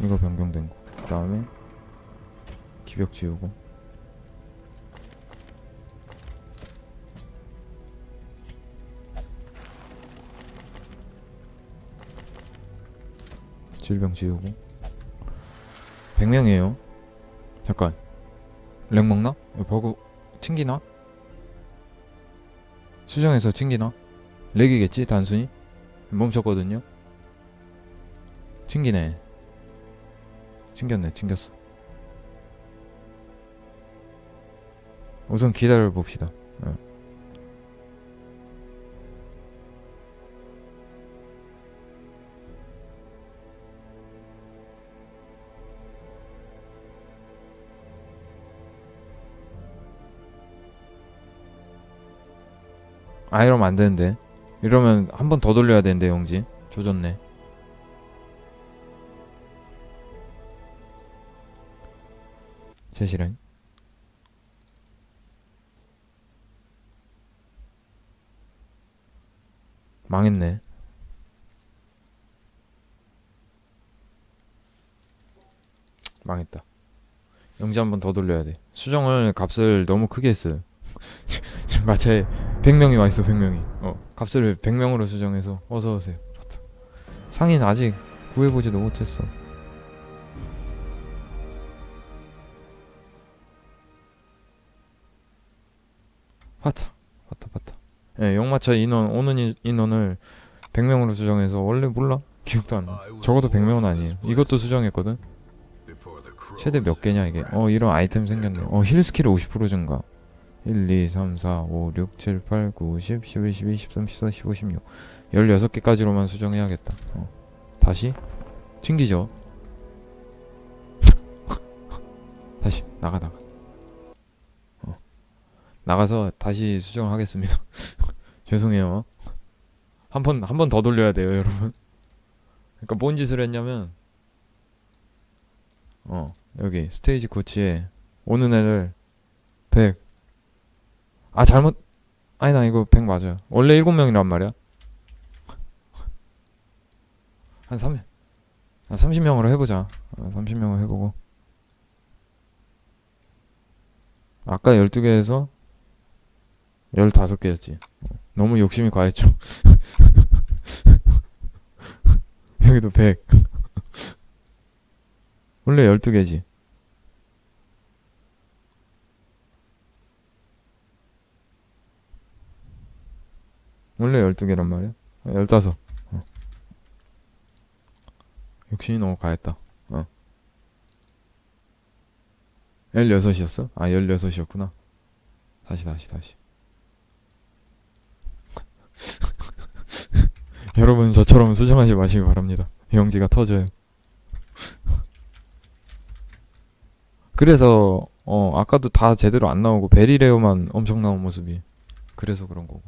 이거 변경된 거. 그 다음에 기벽 지우고. 질병 지우고. 100명이에요. 잠깐. 렉 먹나? 이거 버그 튕기나? 수정해서 튕기나? 렉이겠지 단순히? 멈췄거든요. 튕기네. 튕겼네, 튕겼어. 우선 기다려 봅시다. 어. 아 이러면 안 되는데. 이러면 한 번 더 돌려야 되는데 영지. 조졌네. 제 실행. 망했네. 망했다. 영지 한 번 더 돌려야 돼. 수정을 값을 너무 크게 했어요. 지금 마차에 100명이 와 있어, 100명이. 어, 값을 100명으로 수정해서 어서 오세요. 좋다. 상인 아직 구해 보지도 못했어. 파타, 파타, 파타. 예, 영마차 인원 오는 인- 인원을 100명으로 수정해서 원래 몰라? 기억도 안 나. 적어도 100명은 아니에요. 이것도 수정했거든. 최대 몇 개냐 이게? 어 이런 아이템 생겼네. 어힐 스킬 50% 증가. 1, 2, 3, 4, 5, 6, 7, 8, 9, 10, 11, 12, 13, 14, 15, 16 16개까지로만 수정해야겠다 어. 다시 튕기죠 다시 나가 나가 어. 나가서 다시 수정을 하겠습니다. 죄송해요. 한 번 한 번 더 돌려야 돼요 여러분. 그러니까 뭔 짓을 했냐면 어 여기 스테이지 코치에 오는 애를 100 아 잘못 아니 나 이거 100 맞아요. 원래 7명이란 말이야. 한 3, 한 30명으로 해보자. 어, 30명을 해보고. 아까 12개에서 15개였지 너무 욕심이 과했죠 여기도 100 원래 12개지 원래 12개란 말이야? 아, 15. 어. 욕심이 너무 가했다. 어. L6이었어? 아, 16이었구나. 다시, 다시, 다시. 여러분, 저처럼 수정하지 마시기 바랍니다. 영지가 터져요. 그래서, 어, 아까도 다 제대로 안 나오고, 베리레오만 엄청 나온 모습이. 그래서 그런 거고.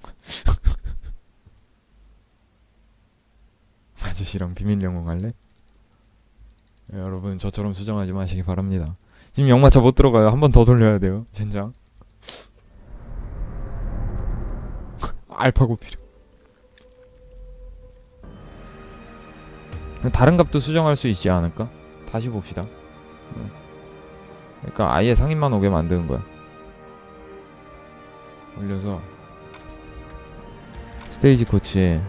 아저씨랑 비밀 영웅 할래? 네, 여러분 저처럼 수정하지 마시기 바랍니다. 지금 영마차 못 들어가요. 한 번 더 돌려야 돼요. 젠장. 알파고 필요. 다른 값도 수정할 수 있지 않을까? 다시 봅시다. 어. 그러니까 아예 상인만 오게 만드는 거야. 올려서 스테이지 코치에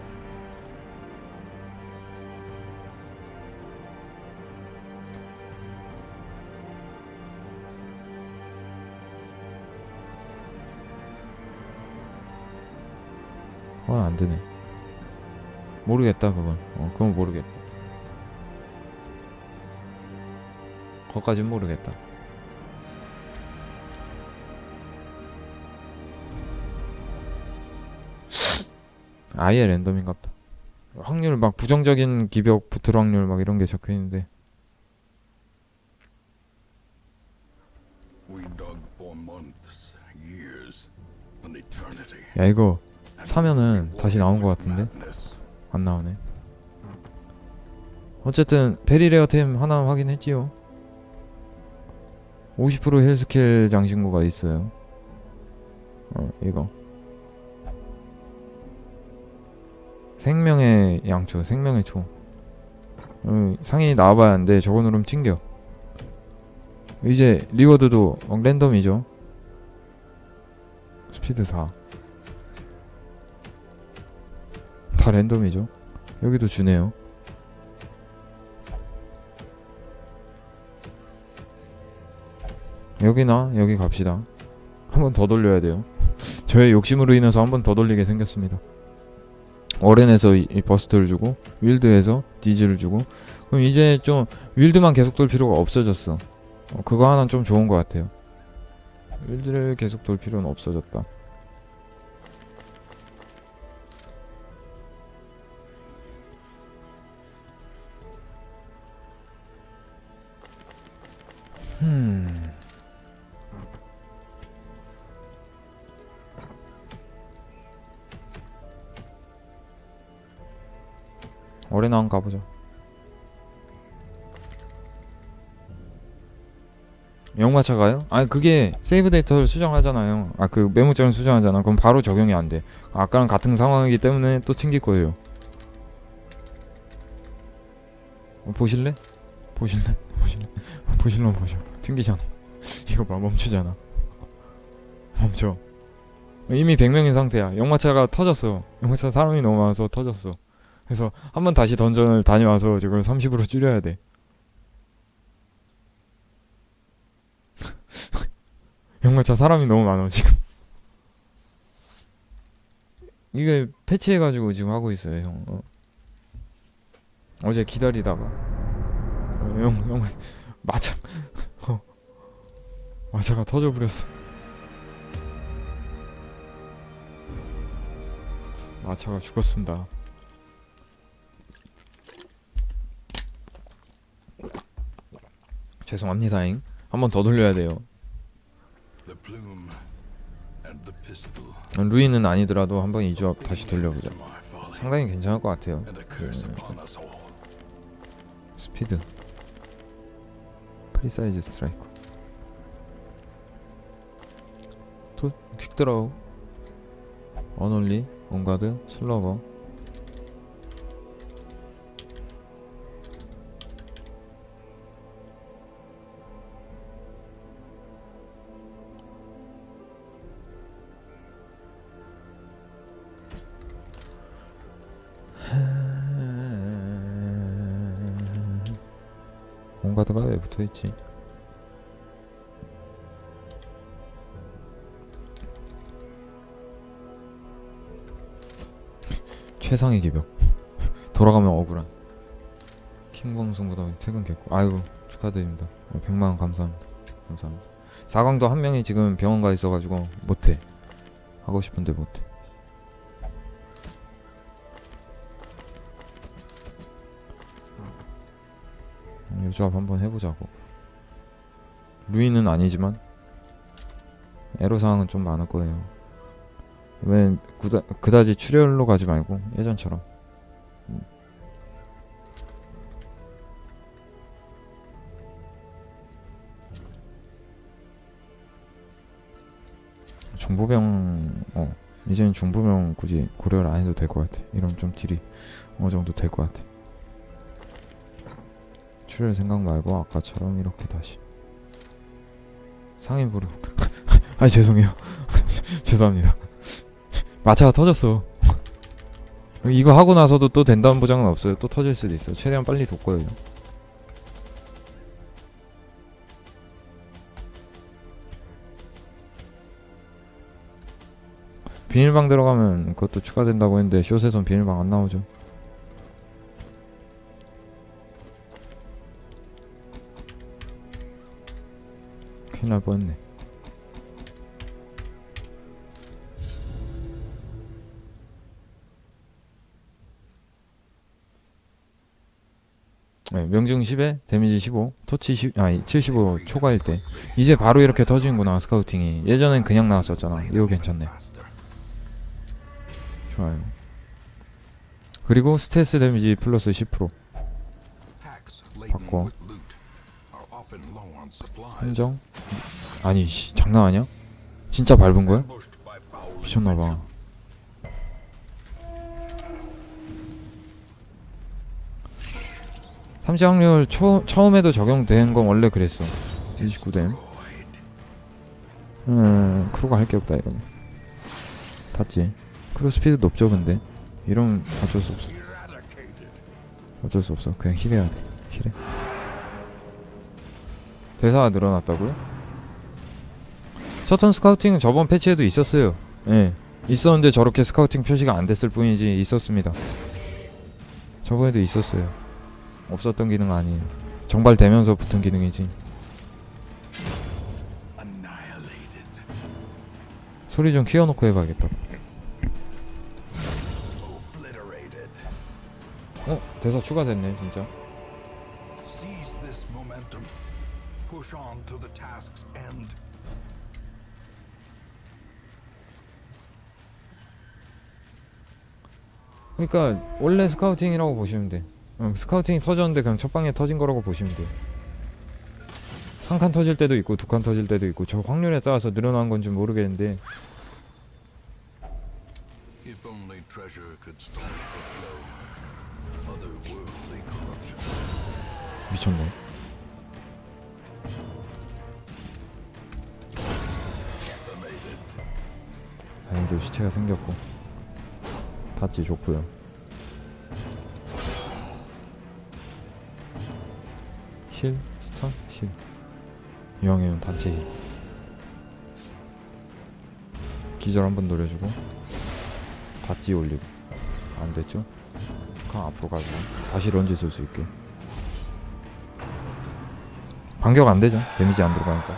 되네. 모르겠다, 그건. 어, 그건 모르겠다. 거까진 모르겠다. 아예 랜덤인갑다. 확률 막 부정적인 기벽 붙을 확률 막 이런 게 적혀 있는데. 야 이거 사면은 다시 나온 것 같은데. 안 나오네. 어쨌든 베리레어 템 하나 확인했지요. 50% 힐스킬 장신구가 있어요. 어 이거 생명의 양초 생명의 초 어, 상인이 나와봐야 하는데 저거 누르면 튕겨 이제 리워드도 어, 랜덤이죠 스피드 4 다 랜덤이죠. 여기도 주네요. 여기나 여기 갑시다. 한 번 더 돌려야 돼요. 저의 욕심으로 인해서 한 번 더 돌리게 생겼습니다. 어렌에서 이, 이 버스트를 주고 윌드에서 디즈를 주고 그럼 이제 좀 윌드만 계속 돌 필요가 없어졌어. 어, 그거 하나는 좀 좋은 것 같아요. 윌드를 계속 돌 필요는 없어졌다 가보자. 영마차 가요? 아니 그게 세이브 데이터를 수정하잖아요. 아 그 메모장을 수정하잖아. 그럼 바로 적용이 안 돼. 아까랑 같은 상황이기 때문에 또 튕길 거예요. 어, 보실래? 보실래? 보실래? 보실래? 보셔. 튕기잖아. 이거 봐 멈추잖아. 멈춰. 이미 100명인 상태야. 영마차가 터졌어. 영마차 사람이 너무 많아서 터졌어. 그래서 한 번 다시 던전을 다녀와서 지금 30으로 줄여야 돼. 영마차 사람이 너무 많아 지금. 이게 패치해가지고 지금 하고 있어요 형. 어. 어제 기다리다가 어, 형, 형 마차 어. 마차가 터져버렸어. 마차가 죽었습니다. 죄송합니다잉. 한 번 더 돌려야 돼요. 루이는 아니더라도 한번 이 조합 다시 돌려보자. 상당히 괜찮을 것 같아요. all. 스피드, 프리사이즈 스트라이커, 또 퀵드라우, 어놀리, 온가드, 슬러거. 온가드가 왜 붙어있지? 최상의 기벽. 돌아가면 억울한. 킹방송보다 퇴근 개고 아이고 축하드립니다. 100만원 감사합니다. 감사합니다. 4강도 한 명이 지금 병원 가 있어가지고 못해. 하고 싶은데 못해 이 조합 한번 해보자고. 루이는 아니지만 애로사항은 좀 많을 거예요. 왜 그다, 그다지 출혈로 가지 말고 예전처럼. 음. 중보병 어 이제는 중보병 굳이 고려를 안 해도 될 것 같아. 이러면 좀 딜이 어느 정도 될 것 같아 출혈 생각 말고 아까처럼 이렇게 다시 상해 부르 아니 죄송해요. 죄송합니다. 마차가 터졌어. 이거 하고 나서도 또 된다는 보장은 없어요. 또 터질 수도 있어 최대한 빨리 돋거예요 비닐방 들어가면 그것도 추가된다고 했는데 숏에선 비닐방 안 나오죠 큰일 날 뻔했네. 네, 명중 10에 데미지 15 토치 10, 아니 75 초과일 때. 이제 바로 이렇게 터지는구나 스카우팅이. 예전엔 그냥 나왔었잖아. 이거 괜찮네. 좋아요. 그리고 스테스 데미지 플러스 10% Packs laden 바꿔. 함정? 아니 씨, 장난 아니야? 진짜 밟은 거야? 미쳤나봐. 3시 확률 초, 처음에도 적용된 건 원래 그랬어. 29댐. 음 크루가 할 게 없다 이러면 탔지. 크루 스피드 높죠 근데. 이러면 어쩔 수 없어. 어쩔 수 없어. 그냥 힐해야 돼. 힐해. 대사가 늘어났다고요? 셔턴 스카우팅은 저번 패치에도 있었어요 예 있었는데 저렇게 스카우팅 표시가 안 됐을 뿐이지 있었습니다 저번에도 있었어요 없었던 기능 아니에요 정발되면서 붙은 기능이지. 소리 좀 키워놓고 해봐야겠다. 어? 대사 추가됐네 진짜 Push on to the task's end. 그러니까 원래 스카우팅이라고 보시면 돼 응, 스카우팅이 터졌는데 그냥 첫 방에 터진 거라고 보시면 돼 한 칸 터질 때도 있고 두 칸 터질 때도 있고 저 확률에 따라서 늘어난 건지 모르겠는데 If only treasure could staunch the flow. Otherworldly corruption. 미쳤네 다행히도 시체가 생겼고. 탔지 좋고요 힐? 스턴? 힐. 이왕이면 단체 힐. 기절 한 번 노려주고 바지 올리고. 안됐죠? 강 앞으로 가지고 다시 런지 쓸 수 있게. 반격 안되죠? 데미지 안 들어가니까.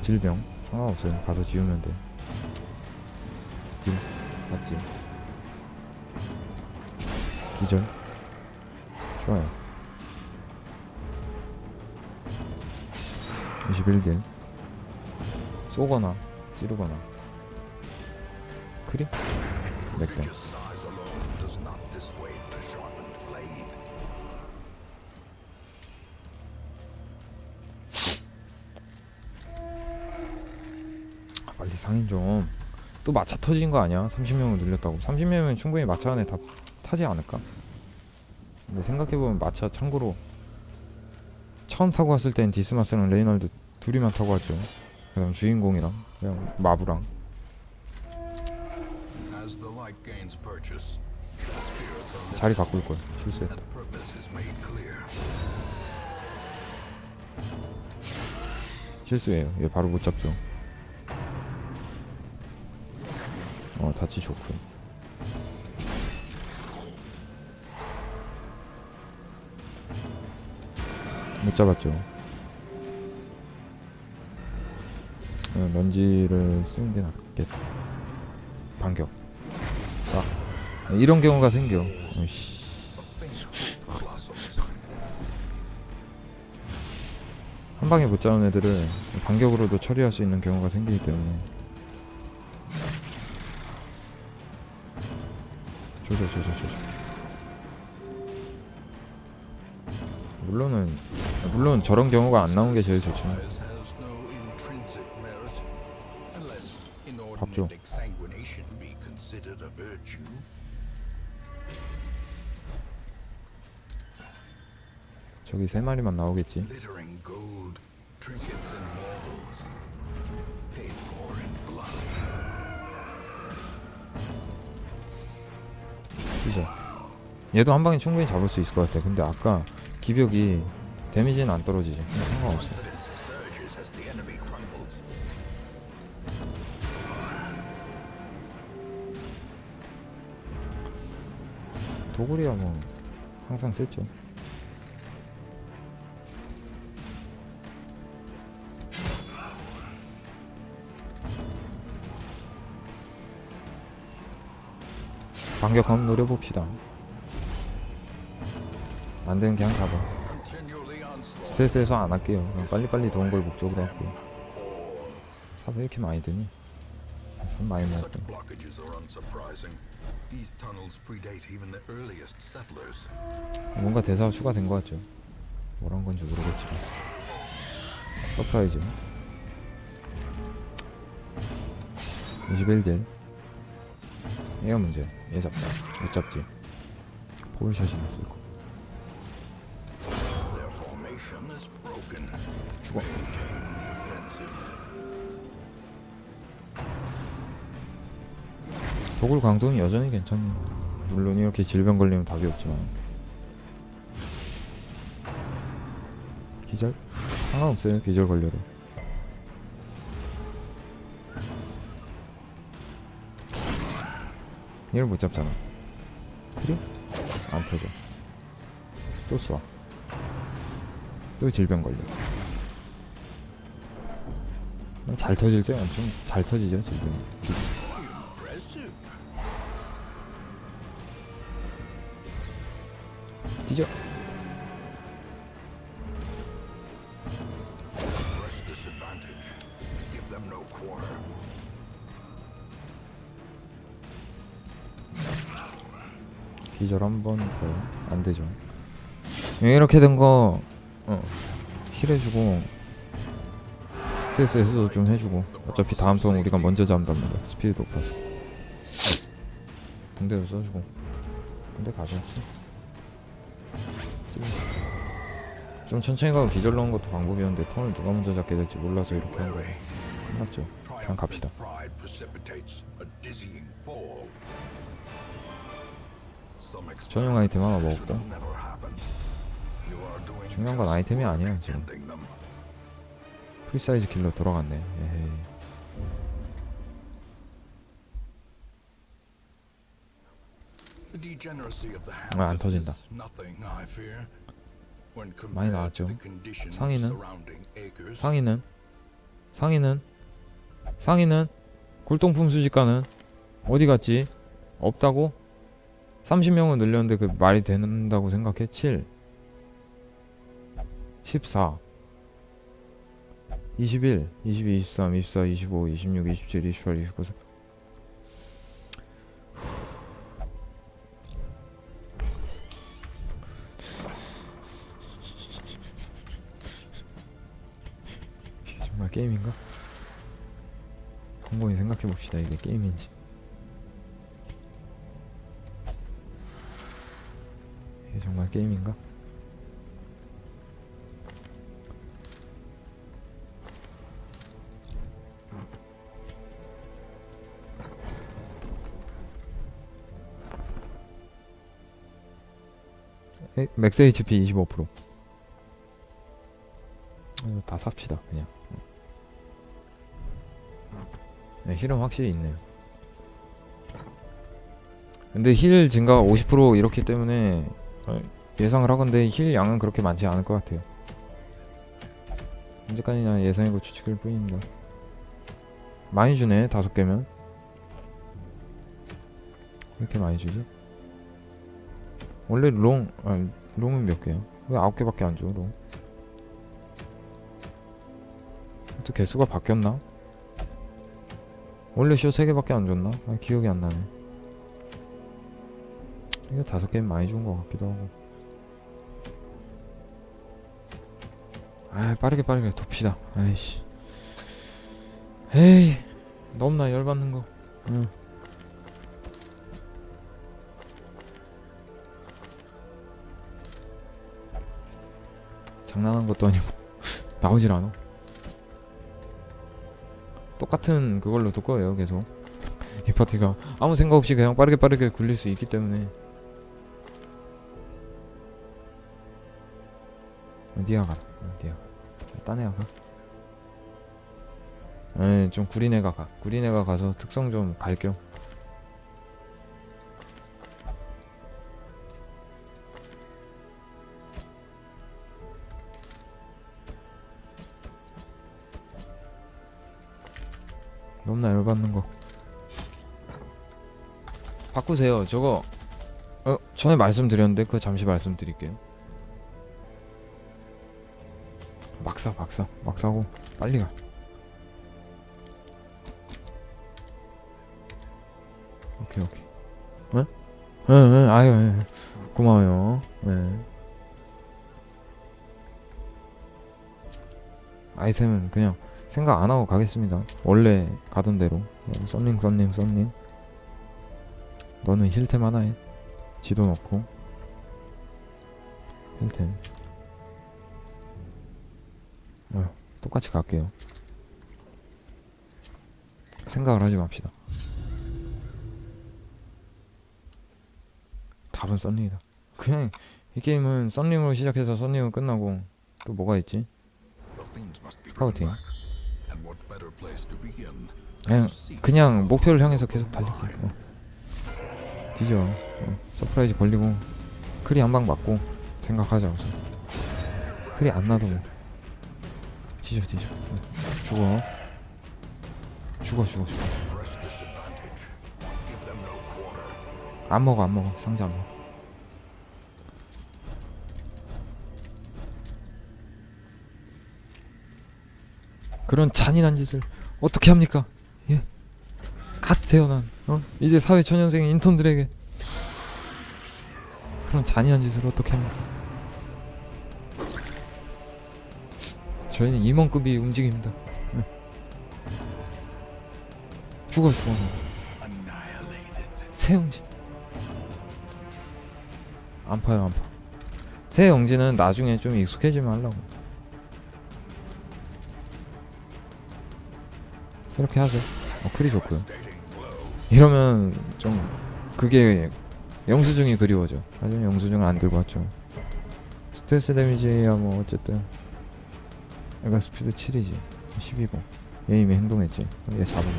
질병 상관없어요. 가서 지우면 돼 딜 맞지 기절 좋아요 21딜 쏘거나 찌르거나 크리? 맥댐. 아, 빨리 상인 좀. 또 마차 터진 거 아니야? 30명을 늘렸다고. 30명이면 충분히 마차 안에 다 타지 않을까? 근데 생각해보면 마차 참고로 처음 타고 왔을 땐 디스마스랑 레이널드 둘이만 타고 왔죠. 그 다음 주인공이랑 그냥 마부랑 자리 바꿀 걸 실수했다. 실수예요. 얘 바로 못 잡죠. 어 다치 좋고. 못 잡았죠. 어, 런지를 쓰는 게 낫겠다. 반격. 아, 이런 경우가 생겨. 어이씨. 한 방에 못 잡은 애들을 반격으로도 처리할 수 있는 경우가 생기기 때문에 조져 조져 조져 물론은 물론 저런 경우가 안 나온 게 제일 좋지만 unless 줘. 저기 세 마리만 나오겠지 그죠 얘도 한 방에 충분히 잡을 수 있을 것 같아. 근데 아까 기벽이 데미지는 안 떨어지지. 상관없어. 도굴이야 뭐. 항상 셌죠 반격 한번 노려봅시다 안되는 가봐 Continually onslaught. 스트레스해서 안 할게요 빨리빨리 도는 걸 목적으로 할게요 삽왜 이렇게 많이 드니? 삽 많이 settlers. 뭔가 대사가 추가된 것 같죠 뭐란 건지 모르겠지만 서프라이즈 21딜 얘가 문제 얘 잡다 못 잡지 포울샷이 났을 거. 죽어. 도굴 강동이 여전히 괜찮네요. 물론 이렇게 질병 걸리면 답이 없지만 기절? 상관없어요. 기절 걸려도. 얘를 못 잡잖아. 그래? 안 터져. 또 쏴. 또 질병 걸려. 잘 터질 때 엄청 잘 터지죠 질병. 뒤져. 기절 한 번 더 안 되죠. 이렇게 된 거 어, 힐해주고 스트레스 해소도 좀 해주고 어차피 다음 턴 우리가 먼저 말이야. 스피드 높아서 붕대도 써주고 가져왔지. 지금 좀 천천히 가고 기절 넣은 것도 방법이었는데 턴을 누가 먼저 잡게 될지 몰라서 이렇게 한 거예요. 끝났죠. 그냥 갑시다. 전용 아이템 하나 doing 중요한 건 아이템이 아니야, 지금. 프리사이즈 킬러 돌아갔네. 에헤이. 아, 안 터진다. 많이 나왔죠. acres, 상위는 상위는 상위는 골동품 수집가는 어디 갔지? 없다고? 30명은 늘렸는데 그 말이 된다고 생각해? 7 14 21 22 23 24 25 26 27 28 29 30. 이게 정말 게임인가? 곰곰이 생각해 봅시다. 이게 게임인지. 정말 게임인가? 에, 맥스 HP 25%. 어, 다 삽시다 그냥. 네, 힐은 확실히 있네요. 근데 힐 증가가 50% 이렇기 때문에 어, 예상을 하건데 힐 양은 그렇게 많지 않을 것 같아요. 언제까지나 예상이고 추측일 뿐입니다. 많이 주네 다섯 개면. 왜 이렇게 많이 주지? 원래 롱, 아, 롱은 몇 개야? 왜 아홉 개밖에 안 줘, 롱? 또 개수가 바뀌었나? 원래 쇼 3개밖에 안 줬나? 아, 기억이 안 나네. 이거 다섯 개면 많이 준 것 같기도 하고. 아, 빠르게 빠르게 돕시다. 아이씨. 에이, 너무나 열받는 거. 응. 장난한 것도 아니고 나오질 않아. 똑같은 그걸로 둘 거예요 계속 이 파티가 아무 생각 없이 그냥 빠르게 빠르게 굴릴 수 있기 때문에 어디야 가라. 어디야? 딴 애가 가. 에이 좀 구린 애가 가. 구린 애가 가서 특성 좀 갈겸. 너무나 열받는 거. 바꾸세요. 저거 어 전에 말씀드렸는데 그거 잠시 말씀드릴게요 막사 막사 막사고 빨리 가 오케이 오케이 응? 응, 응, 아유, 아유, 고마워요. 네. 아이템은 그냥 생각 안 하고 가겠습니다. 원래 가던 대로 어, 썸링 썸링 썸링 너는 힐템 하나 해 지도 넣고 힐템 어, 똑같이 갈게요. 생각을 하지 맙시다. 답은 썬링이다. 그냥 이 게임은 썬링으로 시작해서 썬링으로 끝나고 또 뭐가 있지? 스카우팅. 그냥 그냥 목표를 향해서 계속 달릴게. 어. 뒤져. 어. 서프라이즈 걸리고 크리 한 방 맞고 생각하자 우선. 크리 안 나도 뭐. 뒤져 뒤져. 어. 죽어. 죽어 죽어 죽어 죽어. 안 먹어 안 먹어 상자 안 먹어. 그런 잔인한 짓을 어떻게 합니까? 예. 갓 태어난 어? 이제 사회 초년생인 인턴들에게 그런 잔인한 짓을 어떻게 합니까? 저희는 임원급이 움직입니다. 예. 죽어 죽어. Annihilated. 세영지 안 파요 안 파. 세영지는 나중에 좀 익숙해지면 하려고. 이렇게 하죠. 어, 크리 좋고요. 이러면 좀 그게 영수증이 그리워져. 하지만 영수증을 안 들고 왔죠. 스트레스 데미지야 뭐 어쨌든 얘가 스피드 7이지 10이고 얘 이미 행동했지. 얘 잡으면.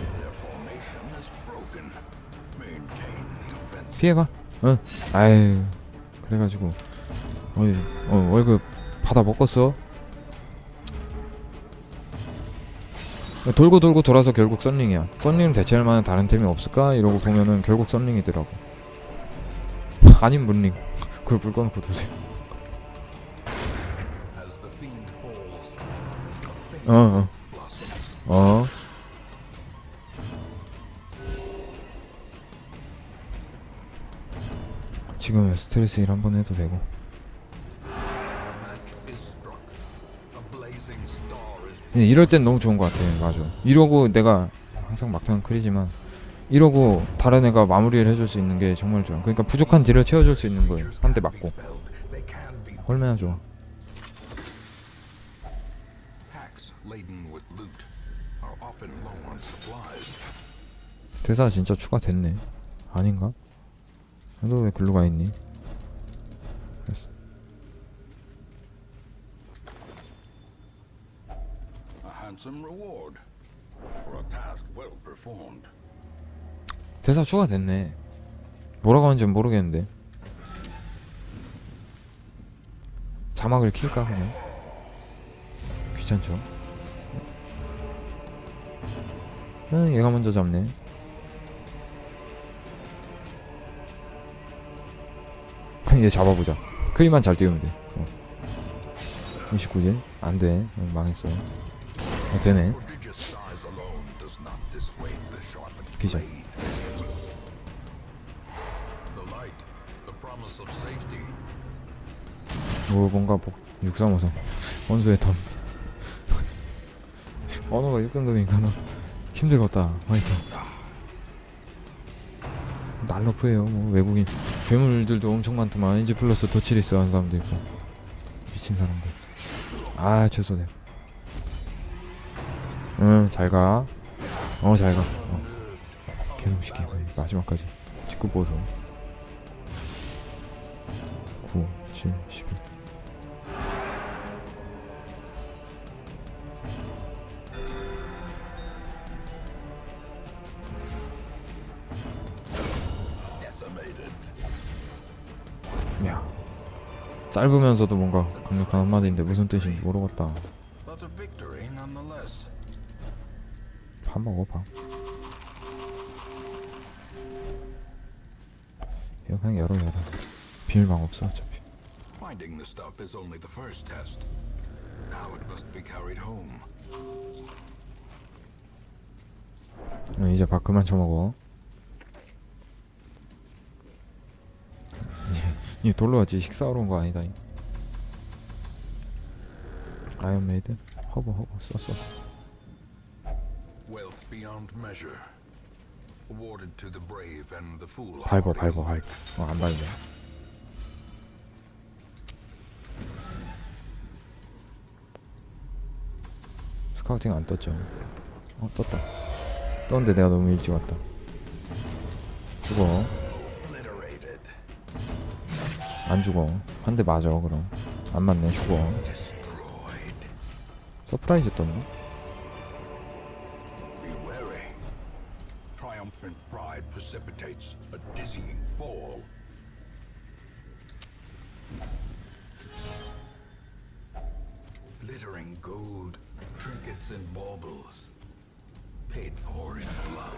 피해봐. 응. 아유. 그래가지고 어이 어 월급 받아 먹었어. 돌고 돌고 돌아서 결국 썬링이야. 썬링 대체할 만한 다른 템이 없을까? 이러고 보면은 결국 썬링이더라고. 아님 문링. 그걸 불 꺼놓고 도세요. 어 어. 어. 지금 스트레스 일 한 번 해도 되고. 근데 이럴 땐 너무 좋은 것 같아. 맞아. 이러고 내가 항상 막타는 크리지만 이러고 다른 애가 마무리를 해줄 수 있는 게 정말 좋아. 그러니까 부족한 딜을 채워줄 수 있는 거예요. 한 대 맞고. 얼마나 좋아. Laden with loot are often low on supplies. 대사 진짜 추가됐네. 아닌가? 너 왜 글로 가 있니? 됐어. A handsome reward for a task well performed. 대사 추가됐네. 뭐라고 하는지 모르겠는데. 자막을 킬까 그냥? 귀찮죠? 응, 얘가 먼저 잡네. 얘 잡아보자. 크리만 잘 띄우면 돼. 어. 29질? 안 돼. 어, 망했어. 어, 되네. 기절. 뭐 뭔가 복 6353 원수의 덤 언어가 6등급이니까 너 힘들겠다. 화이팅. 날러프예요 뭐 외국인. 괴물들도 엄청 많더만. 인지 플러스 도치리스 하는 사람도 있고. 미친 사람들. 아 죄송해 응 잘가. 어 잘가. 어. 개놈시키 마지막까지. 직구 보소. 9 7 12 야 짧으면서도 뭔가 강력한 한마디인데 무슨 뜻인지 모르겠다 But a victory nonetheless. 밥 먹어 밥 이거 그냥 열어 열어 비밀방 없어 어차피 Finding the stuff is only the first test. Now it must be carried home. 어, 이제 밥 그만 처먹어 이 돌로 왔지. 식사하러 온 거 아니다 이. 아이언메이드? 허브 허브. 써써 Wealth beyond measure. Awarded to the brave and the fool. 밟어 밟어 밟어 어 안 밟네. 스카우팅 안 떴죠? 어 떴다. 떴는데 내가 너무 일찍 왔다. 죽어. 안 죽어 한 대 맞아 그럼 안 맞네 죽어. 서프라이즈 떴네 Be wary. Triumphant pride precipitates a dizzying fall. Glittering gold, trinkets and baubles. Paid for in blood.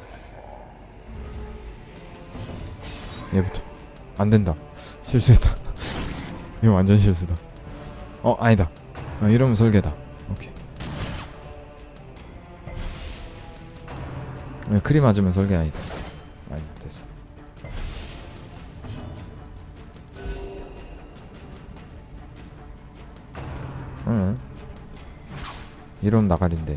얘부터 안 된다 실수했다 이거 완전 실수다. 어 아니다. 아, 이러면 설계다. 오케이. 네, 크리 맞으면 설계 아니다. 아니 됐어. 응 이러면 나가린데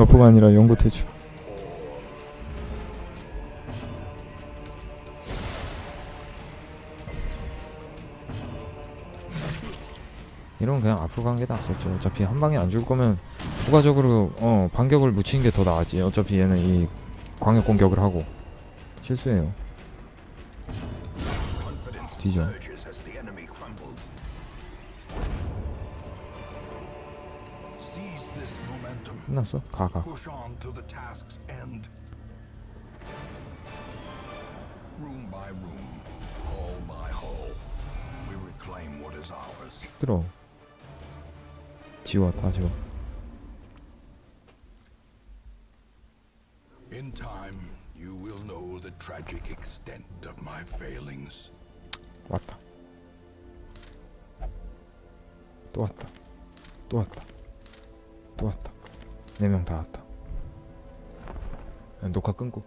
너프가 아니라 연구 퇴출 이러면 그냥 앞으로 가는 게 낫었죠. 어차피 한 방에 안 죽을 거면 추가적으로 어 반격을 묻히는 게 더 나았지 어차피 얘는 이 광역 공격을 하고 Confidence 뒤져. 끝났어? 가가 is ours. 들어 지워 다 지워 In time, you will know the tragic extent of my failings. 왔다 또 왔다 또 왔다 또 왔다 네명다 왔다. 야, 녹화 끊고